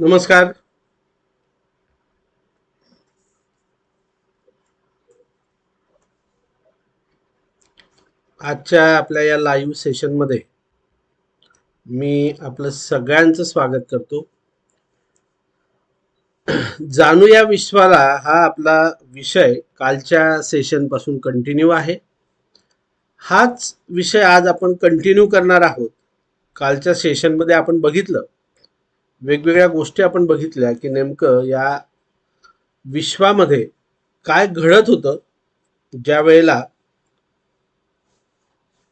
नमस्कार. आजच्या आपल्या या लाईव्ह सेशनमध्ये मी आपलं सगळ्यांचं स्वागत करतो. जाणू या विश्वाला हा आपला विषय कालच्या सेशनपासून कंटिन्यू आहे. हाच विषय आज आपण कंटिन्यू करणार आहोत. कालच्या सेशनमध्ये आपण बघितलं. वेगवेगळ्या गोष्टी आपण बघितल्या की नेमकं या विश्वामध्ये काय घडत होतं ज्या वेळेला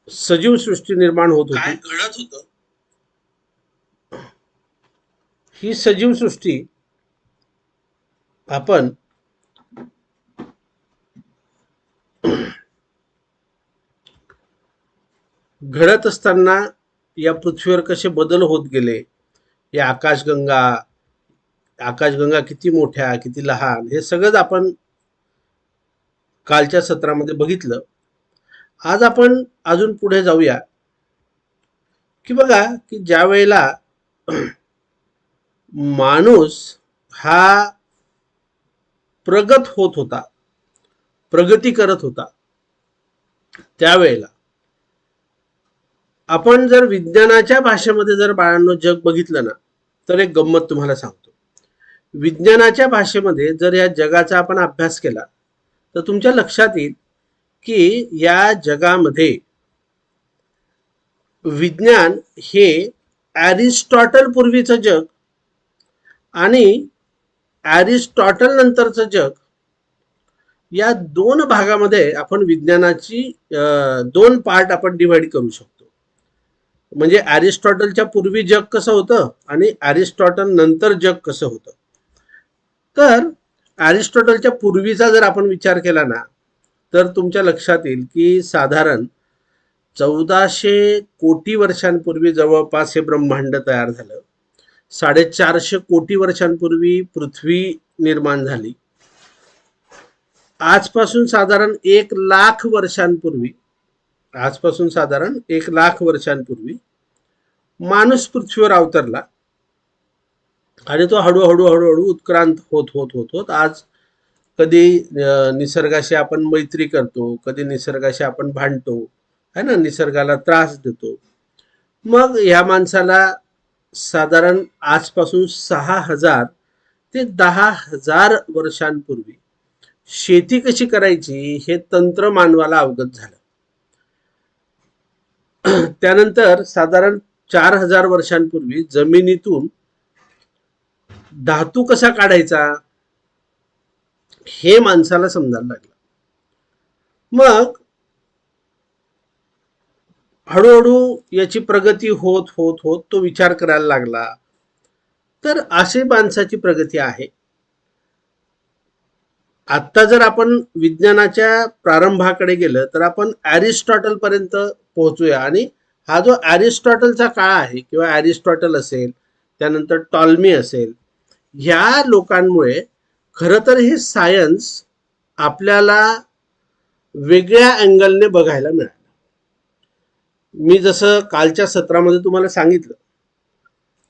सजीव सृष्टी निर्माण होत होती. घडत होतं? ही सजीव सृष्टी आपण घडत असताना या पृथ्वीवर कसे बदल होत गेले या आकाशगंगा आकाशगंगा किती मोठ्या किती लहान हे सगळंच आपण कालच्या सत्रामध्ये बघितलं. आज आपण अजून पुढे जाऊया. की बघा की ज्या वेळेला माणूस हा प्रगत होत होता प्रगती करत होता त्यावेळेला आपण जर विज्ञानाच्या भाषेमध्ये जर बाळांनो जग बघितलं ना तर एक गंमत तुम्हाला सांगतो. विज्ञानाच्या भाषेमध्ये जर या जगाचा आपण अभ्यास केला तर तुमच्या लक्षात येईल की या जगामध्ये विज्ञान हे ॲरिस्टॉटल पूर्वीचं जग आणि ॲरिस्टॉटल नंतरचं जग या दोन भागामध्ये आपण विज्ञानाची दोन पार्ट आपण डिव्हाइड करू शकतो. म्हणजे ॲरिस्टॉटलच्या पूर्वी जग कसं होतं आणि ॲरिस्टॉटल नंतर जग कसं होतं? तर ॲरिस्टॉटलच्या पूर्वीचा जर आपण विचार केला ना तर तुमच्या लक्षात येईल की साधारण चौदाशे कोटी वर्षांपूर्वी जवळपास हे ब्रह्मांड तयार झालं. साडेचारशे कोटी वर्षांपूर्वी पृथ्वी निर्माण झाली. आजपासून साधारण एक लाख वर्षांपूर्वी आजपासून साधारण एक लाख वर्षांपूर्वी माणूस पृथ्वीवर अवतरला आणि तो हळूहळू हळूहळू उत्क्रांत होत होत होत होत. आज कधी निसर्गाशी आपण मैत्री करतो कधी निसर्गाशी आपण भांडतो है ना? निसर्गाला त्रास देतो. मग ह्या माणसाला साधारण आजपासून सहा हजार ते दहा हजार वर्षांपूर्वी शेती कशी करायची हे तंत्र मानवाला अवगत झालं. त्यानंतर साधारण चार हजार वर्षांपूर्वी जमिनीतून धातू कसा काढायचा हे माणसाला समजायला लागलं. मग हळूहळू याची प्रगती होत होत होत तो विचार करायला लागला. तर अशी माणसाची प्रगती आहे. आत्ता जर आपण विज्ञानाच्या प्रारंभाकडे गेलं तर आपण ॲरिस्टॉटल पर्यंत पोहोचूया. आणि हा जो ॲरिस्टॉटलचा काळ आहे किंवा ॲरिस्टॉटल असेल त्यानंतर टॉल्मी असेल ह्या लोकांमुळे खरं तर हे सायन्स आपल्याला वेगळ्या अँगलने बघायला मिळालं. मी जसं कालच्या सत्रामध्ये तुम्हाला सांगितलं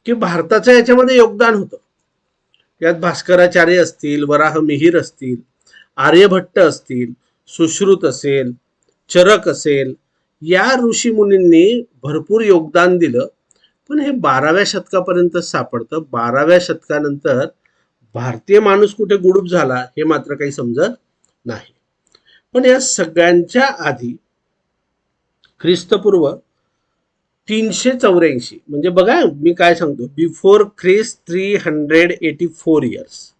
की भारताचं याच्यामध्ये योगदान होतं. यात भास्कराचार्य असतील वराह मिहीर असतील आर्यभट्ट असतील सुश्रुत असेल चरक असेल या ऋषी मुनींनी भरपूर योगदान दिलं. पण हे बाराव्या शतकापर्यंत सापडतं. बाराव्या शतकानंतर भारतीय माणूस कुठे गुडूप झाला हे मात्र काही समजत नाही. पण या सगळ्यांच्या आधी ख्रिस्तपूर्व तीनशे चौऱ्याऐंशी. म्हणजे बघा मी काय सांगतो? Before Christ three hundred eighty four years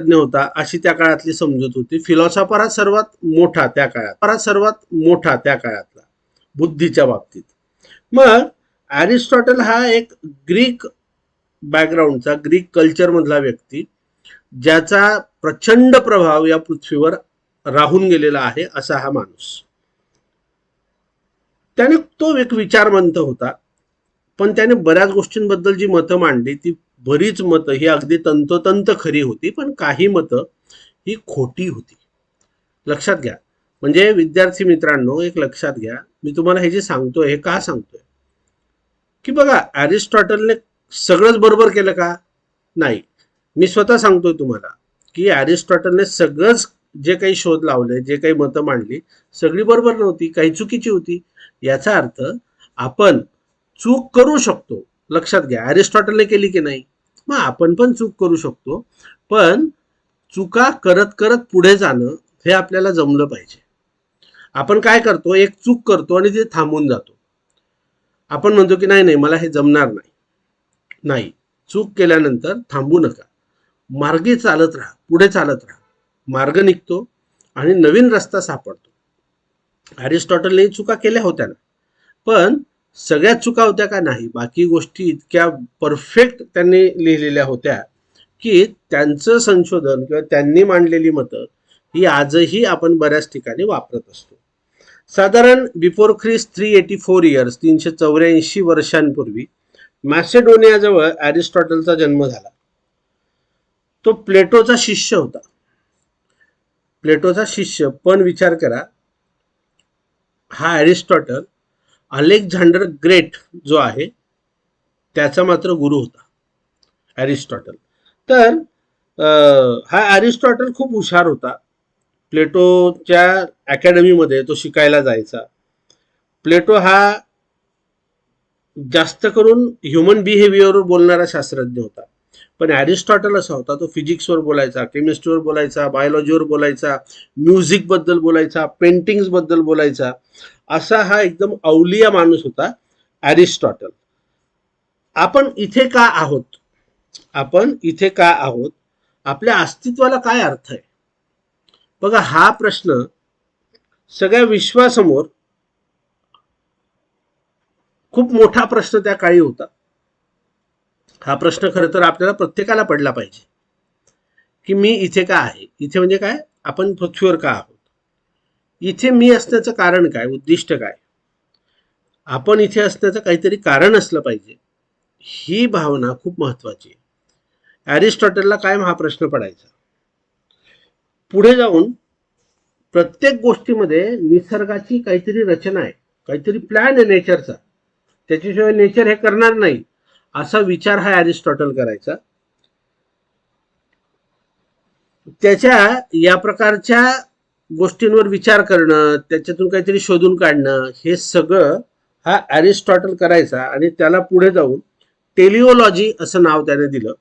नव्हता अशी त्या काळातली समजूत होती. फिलॉसॉफर हा सर्वात मोठा त्या काळात परा सर्वात मोठा त्या काळातला. बुद्धीच्या बाबतीत. मग ॲरिस्टॉटल हा एक ग्रीक बॅकग्राऊंडचा ग्रीक कल्चरमधला व्यक्ती ज्याचा प्रचंड प्रभाव या पृथ्वीवर राहून गेलेला आहे असा हा माणूस. त्याने तो एक विचारवंत होता. पण त्याने बऱ्याच गोष्टींबद्दल जी मतं मांडली ती बरीच मतं ही अगदी तंतोतंत खरी होती पण काही मतं ही खोटी होती. लक्षात घ्या. म्हणजे विद्यार्थी मित्रांनो एक लक्षात घ्या. मी तुम्हाला हे जे सांगतोय हे का सांगतोय? की बघा ॲरिस्टॉटलने सगळंच बरोबर केलं का? नाही. मी स्वतः सांगतोय तुम्हाला की ॲरिस्टॉटलने सगळंच जे काही शोध लावले जे काही मतं मांडली सगळी बरोबर नव्हती काही चुकीची होती. याचा अर्थ आपण चूक करू शकतो. लक्षात घ्या अरिस्टॉटलने केली की नाही? मग आपण पण चूक करू शकतो. पण चुका करत करत पुढे जाणं हे आपल्याला जमलं पाहिजे. आपण काय करतो? एक चूक करतो आणि ते थांबून जातो. आपण म्हणतो की नाही नाही मला हे जमणार नाही. नाही चूक केल्यानंतर थांबू नका. मार्गे चालत राहा पुढे चालत राहा. मार्ग निघतो आणि नवीन रस्ता सापडतो. अरिस्टॉटलने चुका केल्या होत्या ना. पण सगळ्यात चुका होत्या का नाही? बाकी गोष्टी इतक्या परफेक्ट त्यांनी लिहिलेल्या होत्या की त्यांचं संशोधन किंवा त्यांनी मांडलेली मतं ही आजही आपण बऱ्याच ठिकाणी वापरत असतो. साधारण before Christ three eighty four years तीनशे चौऱ्याऐंशी वर्षांपूर्वी मॅसेडोनियाजवळ अरिस्टॉटलचा जन्म झाला. तो प्लेटोचा शिष्य होता. प्लेटोचा शिष्य पण विचार करा हा ॲरिस्टॉटल अलेक्झांडर ग्रेट जो आहे त्याचा मात्र गुरु होता ॲरिस्टॉटल तर हा ॲरिस्टॉटल खूप हुशार होता. प्लेटोच्या अकॅडमीमध्ये तो शिकायला जायचा. प्लेटो हा जास्त करून ह्युमन बिहेवियरवर बोलणारा शास्त्रज्ञ होता. पण ॲरिस्टॉटल असा होता तो फिजिक्सवर बोलायचा केमिस्ट्रीवर बोलायचा बायोलॉजीवर बोलायचा म्युझिकबद्दल बोलायचा पेंटिंग्सबद्दल बोलायचा असा हा एकदम अवलिया माणूस होता ॲरिस्टॉटल आपण इथे का आहोत? आपण इथे का आहोत? आपल्या अस्तित्वाला काय अर्थ आहे? बघा हा प्रश्न सगळ्या विश्वासमोर खूप मोठा प्रश्न त्या काळी होता. हा प्रश्न खरं तर आपल्याला प्रत्येकाला पडला पाहिजे. की मी इथे का आहे? इथे म्हणजे काय? आपण पृथ्वीवर का आहोत? इथे मी असण्याचं कारण काय? उद्दिष्ट काय? आपण इथे असण्याचं काहीतरी कारण असलं पाहिजे. ही भावना खूप महत्वाची आहे. ॲरिस्टॉटलला कायम हा प्रश्न पडायचा. पुढे जाऊन प्रत्येक गोष्टीमध्ये निसर्गाची काहीतरी रचना आहे. काहीतरी प्लॅन आहे नेचरचा त्याच्याशिवाय नेचर हे करणार नाही. असा विचार हा अरिस्टॉटल करायचा. त्याच्या या प्रकारच्या गोष्टींवर विचार करणं त्याच्यातून काहीतरी शोधून काढणं हे सगळं हा अरिस्टॉटल करायचा आणि त्याला पुढे जाऊन टेलिओलॉजी असं नाव त्याने दिलं.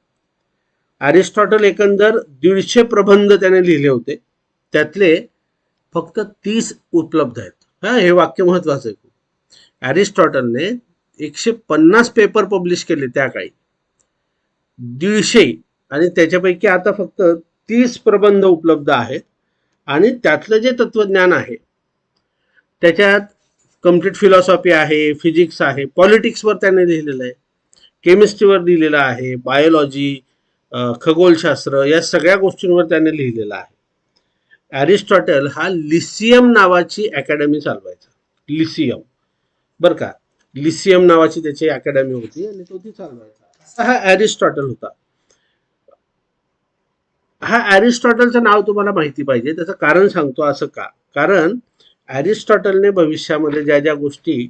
अरिस्टॉटल एकंदर दीडशे प्रबंध त्याने लिहिले होते. त्यातले फक्त तीस उपलब्ध आहेत. हा हे वाक्य महत्वाचं आहे. खूप अरिस्टॉटलने एकशे पन्नास पेपर पब्लिश केले त्या काळी. दीडशे. आणि त्याच्यापैकी आता फक्त तीस प्रबंध उपलब्ध आहेत. आणि त्यातलं जे तत्वज्ञान आहे त्याच्यात कंप्लीट फिलॉसॉफी आहे फिजिक्स आहे पॉलिटिक्सवर त्याने लिहिलेलं आहे. केमिस्ट्रीवर लिहिलेलं आहे बायोलॉजी खगोलशास्त्र या सगळ्या गोष्टींवर त्याने लिहिलेलं आहे. ॲरिस्टॉटल हा लिसियम नावाची अकॅडमी चालवायचा. लिसियम. बरं का? लिसियम नावाची त्याची अकॅडमी होती आणि तो ती चालवायचा. असा हा ॲरिस्टॉटल होता. हा ॲरिस्टॉटलचं नाव तुम्हाला माहिती पाहिजे. त्याचं कारण सांगतो असं का? कारण ॲरिस्टॉटलने भविष्यामध्ये ज्या ज्या गोष्टी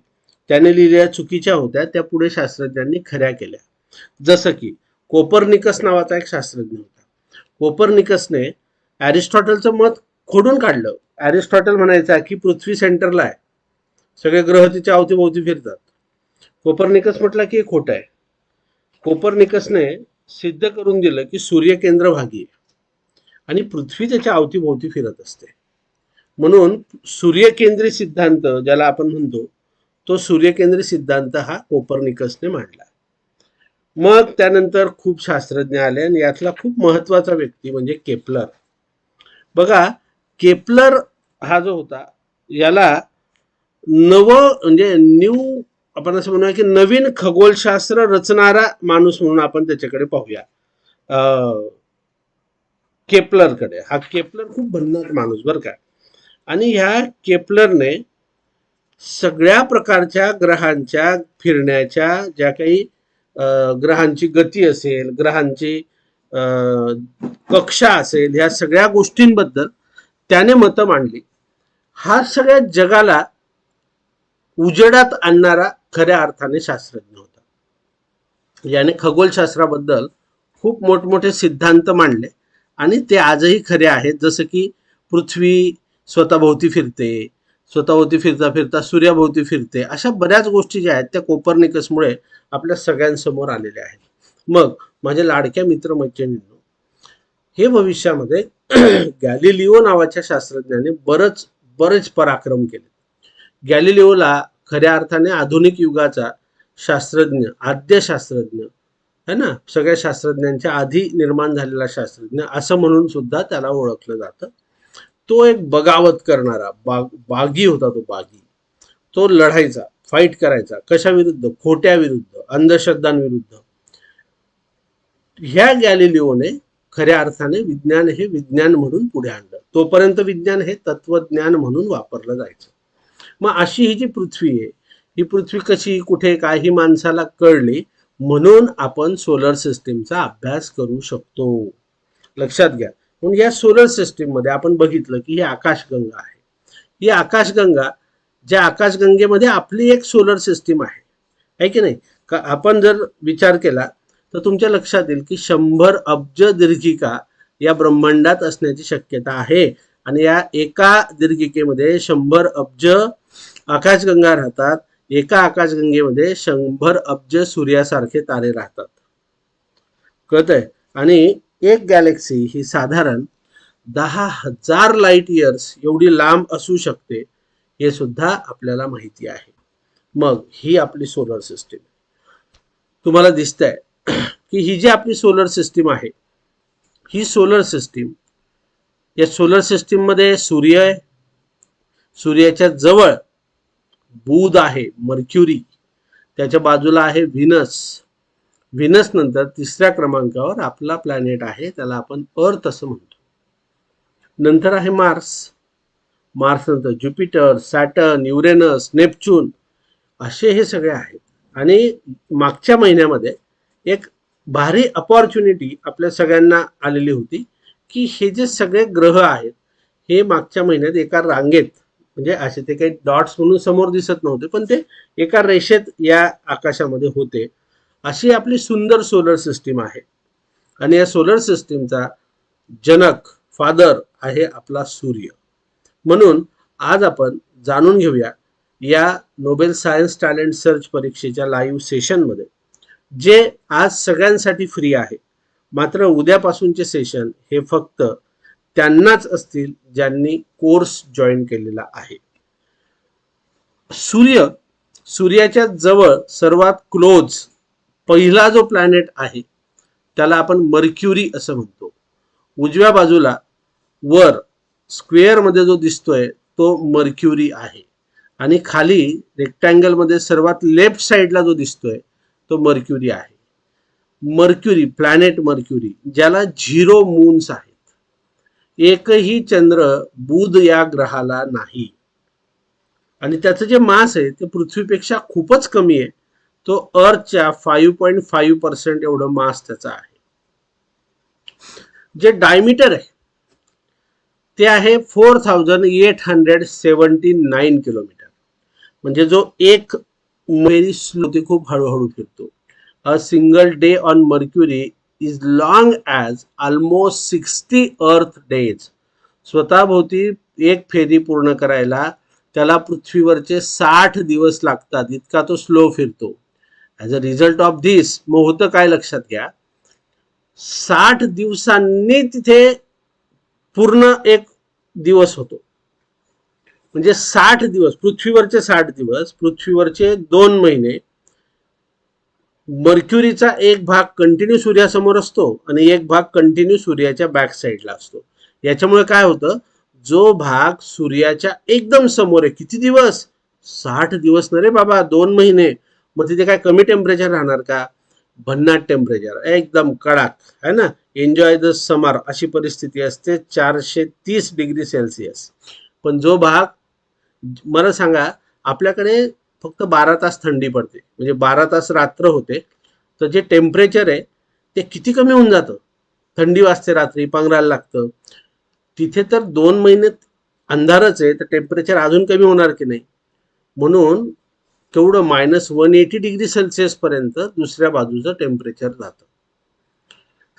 त्याने लिहिलेल्या चुकीच्या होत्या त्या पुढे शास्त्रज्ञांनी खऱ्या केल्या. जसं की कोपरनिकस नावाचा एक शास्त्रज्ञ होता. कोपरनिकसने ॲरिस्टॉटलचं मत खोडून काढलं. ॲरिस्टॉटल म्हणायचा की पृथ्वी सेंटरला आहे. सगळे ग्रह तिच्या अवतीभोवती फिरतात. कोपरनिकस म्हटलं की हे खोटं आहे. कोपरनिकसने सिद्ध करून दिलं की सूर्य केंद्रभागी आहे आणि पृथ्वी त्याच्या अवतीभोवती फिरत असते. म्हणून सूर्यकेंद्री सिद्धांत ज्याला आपण म्हणतो तो सूर्यकेंद्री सिद्धांत हा कोपरनिकसने मांडला. मग त्यानंतर खूप शास्त्रज्ञ आले आणि यातला खूप महत्त्वाचा व्यक्ती म्हणजे केपलर. बघा केपलर हा जो होता याला नव म्हणजे न्यू आपण असं म्हणूया की नवीन खगोलशास्त्र रचणारा माणूस म्हणून आपण त्याच्याकडे पाहूया. अं, केपलरकडे. हा केपलर खूप भन्नाट माणूस बरं का. आणि ह्या केपलरने सगळ्या प्रकारच्या ग्रहांच्या फिरण्याच्या ज्या काही अं, ग्रहांची गती असेल ग्रहांची अं, कक्षा असेल ह्या सगळ्या गोष्टींबद्दल त्याने मतं मांडली. हा सगळ्या जगाला उजेडात आणणारा खऱ्या अर्थाने शास्त्रज्ञ होता. याने खगोलशास्त्राबद्दल खूप मोठमोठे सिद्धांत मांडले आणि ते आजही खरे आहेत. जसं की पृथ्वी स्वतःभोवती फिरते स्वतःभोवती फिरता फिरता सूर्याभोवती फिरते अशा बऱ्याच गोष्टी ज्या आहेत त्या कोपर्निकसमुळे आपल्या सगळ्यांसमोर आलेल्या आहेत. मग माझ्या लाडक्या मित्रमैत्रिणींनो हे भविष्यामध्ये गॅलिलिओ नावाच्या शास्त्रज्ञाने बरंच बरेच पराक्रम केले. गॅलिलिओला खऱ्या अर्थाने आधुनिक युगाचा शास्त्रज्ञ आद्य शास्त्रज्ञ है ना? सगळ्या शास्त्रज्ञांच्या आधी निर्माण झालेला शास्त्रज्ञ असं म्हणून सुद्धा त्याला ओळखलं जातं. तो एक बगावत करणारा बाग बागी होता तो बागी. तो लढायचा फाईट करायचा कशाविरुद्ध? खोट्या विरुद्ध अंधश्रद्धांविरुद्ध. ह्या गॅलिलिओने खऱ्या अर्थाने विज्ञान हे विज्ञान म्हणून पुढे आणलं. तोपर्यंत विज्ञान हे तत्वज्ञान म्हणून वापरलं जायचं. मग अशी ही जी पृथ्वी आहे ही पृथ्वी कशी कुठे काय ही माणसाला कळली म्हणून आपण सोलर सिस्टीमचा अभ्यास करू शकतो. लक्षात घ्या. म्हणून या सोलर सिस्टीममध्ये आपण बघितलं की ही आकाशगंगा आहे. ही आकाशगंगा ज्या आकाशगंगेमध्ये आपली एक सोलर सिस्टीम आहे. आहे की नाही? का आपण जर विचार केला तर तुमच्या लक्षात येईल की शंभर अब्ज दीर्घिका या ब्रह्मांडात असण्याची शक्यता आहे. आणि या एका दीर्घिकेमध्ये शंभर अब्ज आकाशगंगा राहतात एका आकाशगंगेमध्ये शंभर अब्ज सूर्यासारखे तारे राहतात. कळत आहे आणि एक गॅलेक्सी ही साधारण दहा हजार लाइट इयर्स एवढी लांब असू शकते हे सुद्धा आपल्याला माहिती आहे. मग ही आपली सोलर सिस्टीम तुम्हाला दिसतंय की ही जी आपली सोलर सिस्टीम आहे ही सोलर सिस्टीम या सोलर सिस्टीममध्ये सूर्य आहे. सूर्याच्या जवळ बुध आहे मर्क्युरी. त्याच्या बाजूला आहे व्हिनस. व्हिनस नंतर तिसऱ्या क्रमांकावर आपला प्लॅनेट आहे त्याला आपण अर्थ असं म्हणतो. नंतर आहे मार्स मार्स नंतर ज्युपिटर सॅटर्न युरेनस नेपच्यून असे हे सगळे आहेत. आणि मागच्या महिन्यामध्ये एक भारी अपॉर्च्युनिटी आपल्या सगळ्यांना आलेली होती की हे जे सगळे ग्रह आहेत हे मागच्या महिन्यात एका रांगेत म्हणजे असे ते काही डॉट्स म्हणून समोर दिसत नव्हते पण ते एका रेषेत या आकाशामध्ये होते. अशी आपली सुंदर सोलर सिस्टीम आहे. आणि या सोलर सिस्टीमचा जनक फादर आहे आपला सूर्य. म्हणून आज आपण जाणून घेऊया या नोबेल सायन्स टॅलेंट सर्च परीक्षेच्या लाईव्ह सेशनमध्ये जे आज सगळ्यांसाठी फ्री आहे. मात्र उद्यापासूनचे सेशन हे फक्त त्यांनाच असतील ज्यांनी कोर्स जॉईन केलेला आहे. सूर्य सूर्याच्या जवळ सर्वात क्लोज पहिला जो प्लॅनेट आहे त्याला आपण मर्क्युरी असं म्हणतो. उजव्या बाजूला वर स्क्वेअरमध्ये जो दिसतोय तो मर्क्युरी आहे. आणि खाली रेक्टँगलमध्ये सर्वात लेफ्ट साइडला जो दिसतोय तो मर्क्युरी आहे. मर्क्युरी प्लॅनेट मर्क्युरी ज्याला झिरो मून्स आहे. एकही चंद्र बुध या ग्रहाला नाही. आणि त्याचं जे मास आहे ते पृथ्वीपेक्षा खूपच कमी आहे. तो अर्थच्या फाईव्ह पॉईंट फाईव्ह पर्सेंट एवढं मास त्याचा आहे. जे डायमीटर आहे ते आहे four thousand eight hundred seventy nine kilometre म्हणजे जो एक मेरी स्लो ते खूप हळूहळू फिरतो. A single day on Mercury is long as almost sixty Earth days स्वतःभोवती एक फेरी पूर्ण करायला त्याला पृथ्वीवरचे साठ दिवस लागतात. इतका तो स्लो फिरतो. As a result of this मग होतं काय लक्षात घ्या? साठ दिवसांनी तिथे पूर्ण एक दिवस होतो. म्हणजे साठ दिवस पृथ्वीवरचे साठ दिवस पृथ्वीवरचे दोन महिने मर्क्युरीचा एक भाग कंटिन्यू सूर्यासमोर असतो आणि एक भाग कंटिन्यू सूर्याच्या बॅक साईडला असतो. याच्यामुळे काय होतं? जो भाग सूर्याच्या एकदम समोर आहे किती दिवस? साठ दिवस ना रे बाबा दोन महिने. मग तिथे काय कमी टेम्परेचर राहणार का? भन्नाट टेम्परेचर एकदम कडक है ना? एन्जॉय द समर अशी परिस्थिती असते चारशे तीस डिग्री सेल्सिअस पण जो भाग मला सांगा आपल्याकडे फक्त बारा तास थंडी पडते. म्हणजे बारा तास रात्र होते. तर जे टेम्परेचर आहे ते किती कमी होऊन जातं? थंडी वाजते रात्री पांघरायला लागतं. तिथे तर दोन महिन्यात अंधारच आहे तर टेम्परेचर अजून कमी होणार की नाही? म्हणून केवढं minus one eighty degree Celsius पर्यंत दुसऱ्या बाजूचं टेम्परेचर जातं.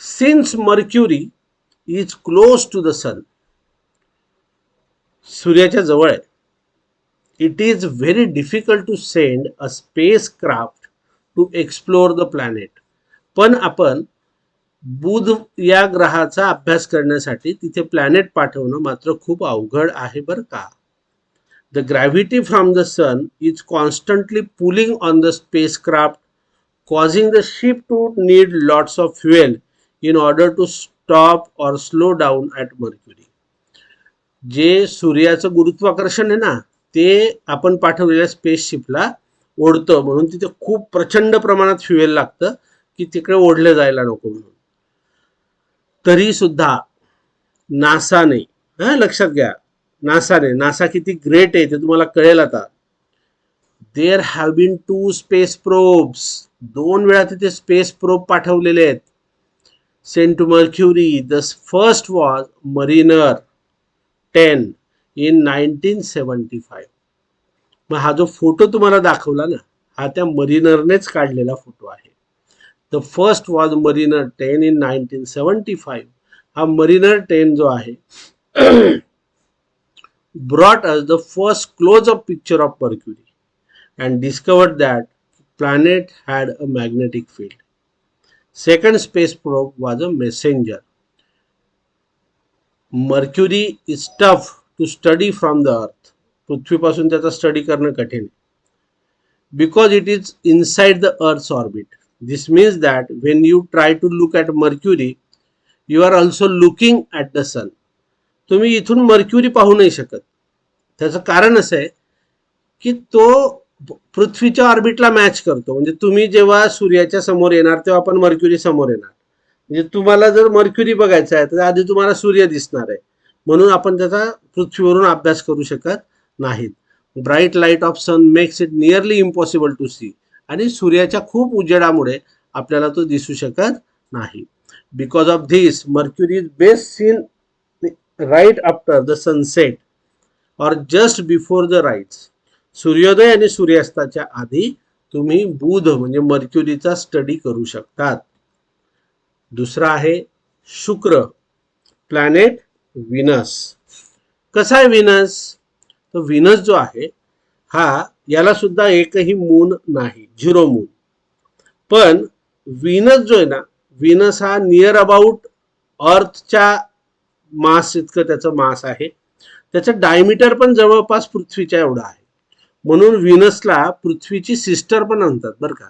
Since Mercury is close to the sun सूर्याच्या जवळ आहे. It is very difficult to send a spacecraft to explore the planet पण आपण बुध या ग्रहाचा अभ्यास करण्यासाठी तिथे प्लॅनेट पाठवणं मात्र खूप अवघड आहे बरं का? The gravity from the sun is constantly pulling on the spacecraft causing the ship to need lots of fuel in order to stop or slow down at Mercury जे सूर्याचं गुरुत्वाकर्षण आहे ना ते आपण पाठवलेल्या स्पेसशिपला ओढतं म्हणून तिथे खूप प्रचंड प्रमाणात फ्युएल लागतं की तिकडे ओढलं जायला नको म्हणून. तरी सुद्धा नासाने हा लक्षात घ्या. नासाने नासा किती ग्रेट आहे ते तुम्हाला कळेल आता. There have been two space probes दोन वेळा तिथे स्पेस प्रोब पाठवलेले आहेत. Sent to Mercury the first was Mariner ten in nineteen seventy five मग हा जो फोटो तुम्हाला दाखवला ना हा त्या मरिनरनेच काढलेला फोटो आहे. The first was Mariner ten in nineteen seventy five हा मरिनर टेन जो आहे brought us the first close up picture of Mercury and discovered that planet had a magnetic field second space probe was a Messenger Mercury is tough to study from the Earth पृथ्वीपासून त्याचा study करणं कठीण because it is inside the Earth orbit this means that when you try to look at Mercury you are also looking at the sun तुम्ही इथून mercury पाहू नाही शकत. त्याचं कारण असं आहे की तो पृथ्वीच्या ऑर्बिटला मॅच करतो. म्हणजे तुम्ही जेव्हा सूर्याच्या समोर येणार तेव्हा आपण मर्क्युरी समोर येणार. म्हणजे तुम्हाला जर मर्क्युरी बघायचा आहे तर आधी तुम्हाला सूर्य दिसणार आहे. म्हणून आपण त्याचा पृथ्वीवरून अभ्यास करू शकत नाहीत. Bright light of sun makes it nearly impossible to see आणि सूर्याच्या खूप उजेडामुळे आपल्याला तो दिसू शकत नाही. Because of this Mercury is best seen right after the sunset or just before the rise सूर्योदय आणि सूर्यास्ताच्या आधी तुम्ही बुध म्हणजे मर्क्युरीचा स्टडी करू शकतात. दुसरा आहे शुक्र. Planet Venus. कसा आहे विनस? तर विनस जो आहे हा याला सुद्धा एकही मून नाही झिरो मून पण विनस जो आहे ना विनस हा नियर अबाउट अर्थच्या मास इतकं त्याचं मास आहे. त्याचं डायमीटर पण जवळपास पृथ्वीच्या एवढं आहे. म्हणून विनसला पृथ्वीची सिस्टर पण म्हणतात बरं का.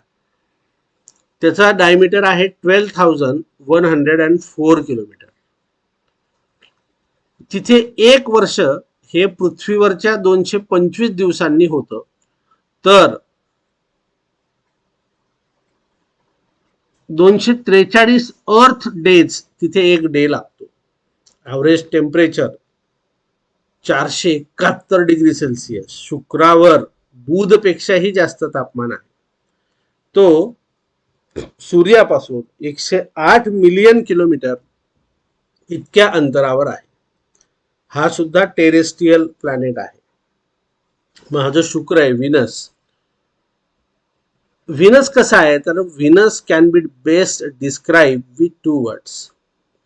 त्याचा डायमीटर आहे twelve thousand one hundred and four kilometre तिथे एक वर्ष हे पृथ्वीवरच्या दोनशे पंचवीस दिवसांनी होतं. तर दोनशे त्रेचाळीस अर्थ डेज तिथे एक डे लागतो. ॲव्हरेज टेम्परेचर चारशे एकाहत्तर डिग्री सेल्सिअस शुक्रावर बुधपेक्षाही जास्त तापमान आहे. तो सूर्यापासून एकशे आठ मिलियन किलोमीटर इतक्या अंतरावर आहे. हा सुद्धा टेरेस्ट्रियल प्लैनेट है मग जो शुक्र है विनस विनस कसा है तर Venus can be best describe with two words.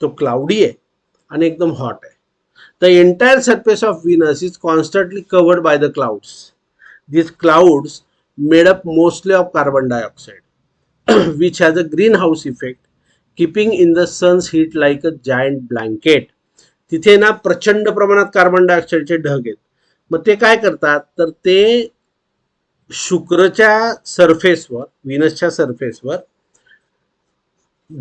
तो क्लाउडी है एकदम हॉट है the entire surface of Venus is constantly covered by the clouds. This clouds made up mostly of carbon dioxide which has a greenhouse effect keeping in the sun's heat like a giant blanket तिथे ना प्रचंड प्रमाणात carbon डायऑक्साईडचे ढग आहेत. मग ते काय करतात? तर ते शुक्रच्या सरफेसवर विनसच्या सरफेसवर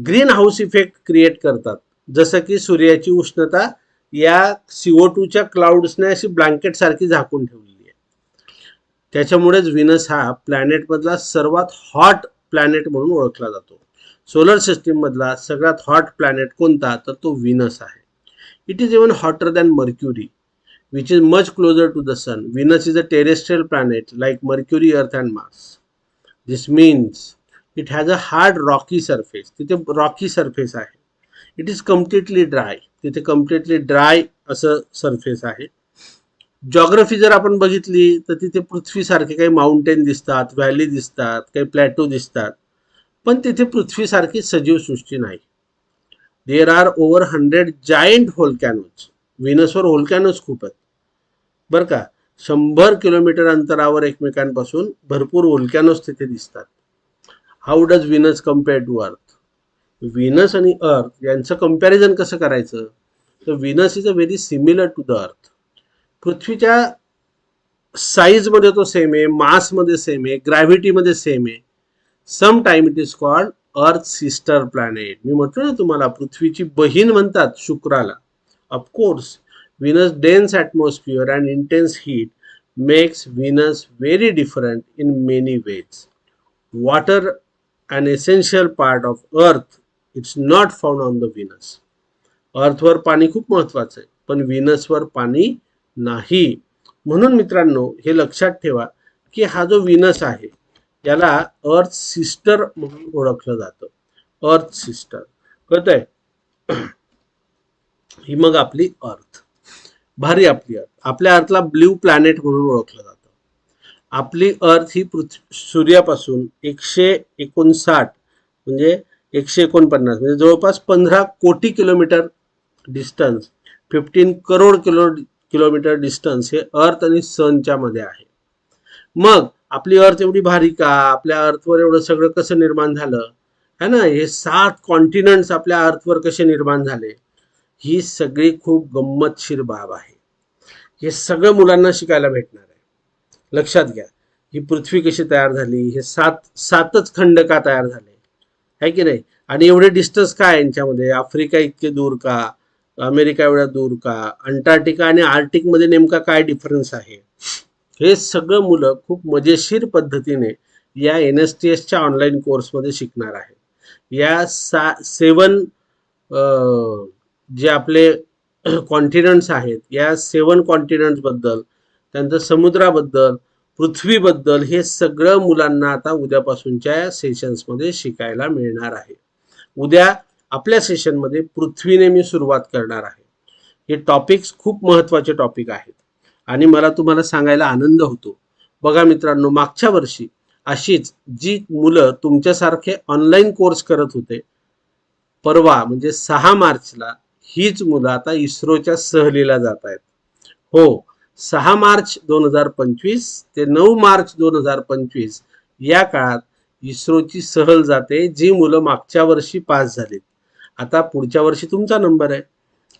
ग्रीन हाऊस इफेक्ट क्रिएट करतात. जसं की सूर्याची उष्णता या सीओ टूच्या क्लाउड्सने अशी ब्लँकेट सारखी झाकून ठेवलेली आहे. त्याच्यामुळेच विनस हा प्लॅनेटमधला सर्वात हॉट प्लॅनेट म्हणून ओळखला जातो. सोलर सिस्टीम मधला सगळ्यात हॉट प्लॅनेट कोणता? तर तो विनस आहे. It is even hotter than Mercury which is much closer to the sun Venus is a terrestrial planet like Mercury Earth and Mars this means it has a hard rocky surface तिथे rocky surface आहे. It is completely dry तिथे completely dry असं surface आहे. Geography जर आपण बघितली तर तिथे पृथ्वीसारखे काही माउंटेन दिसतात व्हॅली दिसतात काही प्लॅटो दिसतात. पण तिथे पृथ्वीसारखी सजीव सृष्टी नाही. There are over hundred giant volcanoes व्हिनसवर volcanoes खूप आहेत. बरं का? शंभर किलोमीटर अंतरावर एकमेकांपासून भरपूर होलकॅनोज तिथे दिसतात. How does Venus compare to Earth Venus आणि अर्थ यांचं कंपॅरिझन कसं करायचं? तर Venus is a very similar to the Earth पृथ्वीच्या साईजमध्ये तो सेम आहे मासमध्ये सेम आहे ग्रॅव्हिटीमध्ये सेम आहे. Some time it is called Earth sister planet मी म्हटलं ना तुम्हाला पृथ्वीची बहीण म्हणतात शुक्राला. Of course Venus dense atmosphere and intense heat makes Venus very different in many ways water and essential part of Earth it's not found on the Venus अर्थवर पाणी खूप महत्वाचं आहे पण विनसवर पाणी नाही. म्हणून मित्रांनो हे लक्षात ठेवा की हा जो विनस आहे याला अर्थ सिस्टर म्हणून ओळखलं जातं. अर्थ सिस्टर. कळतंय? ही मग आपली अर्थ. भारी आपली अर्थ. आपल्या अर्थला ब्ल्यू प्लॅनेट म्हणून ओळखलं जातं. आपली अर्थ ही पृथ्वी सूर्यापासून एकशे एकोणसाठ म्हणजे एकशे एकोणपन्नास म्हणजे जवळपास पंधरा कोटी kilometre distance fifteen crore kilo kilometre distance हे अर्थ आणि सनच्या मध्ये आहे. मग आपली अर्थ एवढी भारी का? आपल्या अर्थवर एवढं सगळं कसं निर्माण झालं? है ना? हे सात कॉन्टिनंट्स आपल्या अर्थवर कसे निर्माण झाले? ही सगळी खूप गंमतशीर बाब आहे. हे सगळं मुलांना शिकायला भेटणार आहे. लक्षात घ्या. ही पृथ्वी कशी तयार झाली? हे सात सातच खंड का तयार झाले? आहे की नाही? आणि एवढे डिस्टन्स काय यांच्यामध्ये? आफ्रिका इतके दूर का? अमेरिका एवढ्या दूर का? अंटार्क्टिका आणि आर्टिकमध्ये नेमका काय डिफरन्स आहे? हे सगळं मुलं खूप मजेशीर पद्धतीने या एन एस टी एसच्या ऑनलाईन कोर्समध्ये शिकणार आहे या सा सेवन जे आपले कॉन्टिनंट्स आहेत या सेवन कॉन्टिनंट्सबद्दल त्यांचं समुद्राबद्दल पृथ्वीबद्दल हे सगळं मुलांना आता उद्यापासूनच्या सेशन्समध्ये शिकायला मिळणार आहे. उद्या आपल्या सेशनमध्ये पृथ्वीने मी सुरुवात करणार आहे. हे टॉपिक्स खूप महत्त्वाचे टॉपिक आहेत. आणि मला तुम्हाला सांगायला आनंद होतो. बघा मित्रांनो मागच्या वर्षी अशीच जी मुलं तुमच्यासारखे ऑनलाईन कोर्स करत होते परवा म्हणजे सहा मार्चला हीच मुलं आता इस्रोच्या सहलीला जात आहेत हो सहा मार्च दोन हजार पंचवीस ते नऊ मार्च दोन हजार पंचवीस या काळात इस्रोची सहल जाते जी मुलं मागच्या वर्षी पास झालीत. आता पुढच्या वर्षी तुमचा नंबर आहे.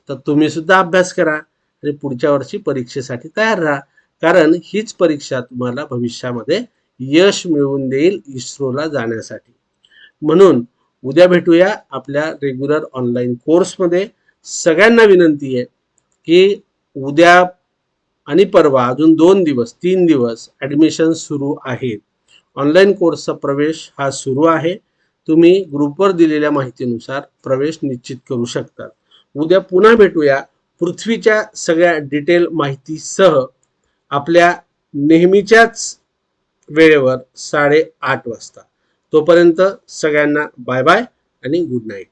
तर तुम्ही सुद्धा अभ्यास करा. आणि पुढच्या वर्षी परीक्षेसाठी तयार राहा. कारण हीच परीक्षा तुम्हाला भविष्यामध्ये यश मिळवून देईल इस्रोला जाण्यासाठी. म्हणून उद्या भेटूया आपल्या रेग्युलर ऑनलाईन कोर्समध्ये सगळ्यांना विनंती आहे की उद्या आणि परवा अजून दोन दिवस तीन दिवस ॲडमिशन सुरू आहेत. ऑनलाईन कोर्सचा प्रवेश हा सुरू आहे. तुम्ही ग्रुपवर दिलेल्या माहितीनुसार प्रवेश निश्चित करू शकता उद्या पुन्हा भेटूया. पृथ्वीच्या सगळ्या डिटेल माहितीसह आपल्या नेहमीच्याच वेळेवर साडेआठ वाजता. तोपर्यंत सगळ्यांना बाय बाय आणि गुड नाईट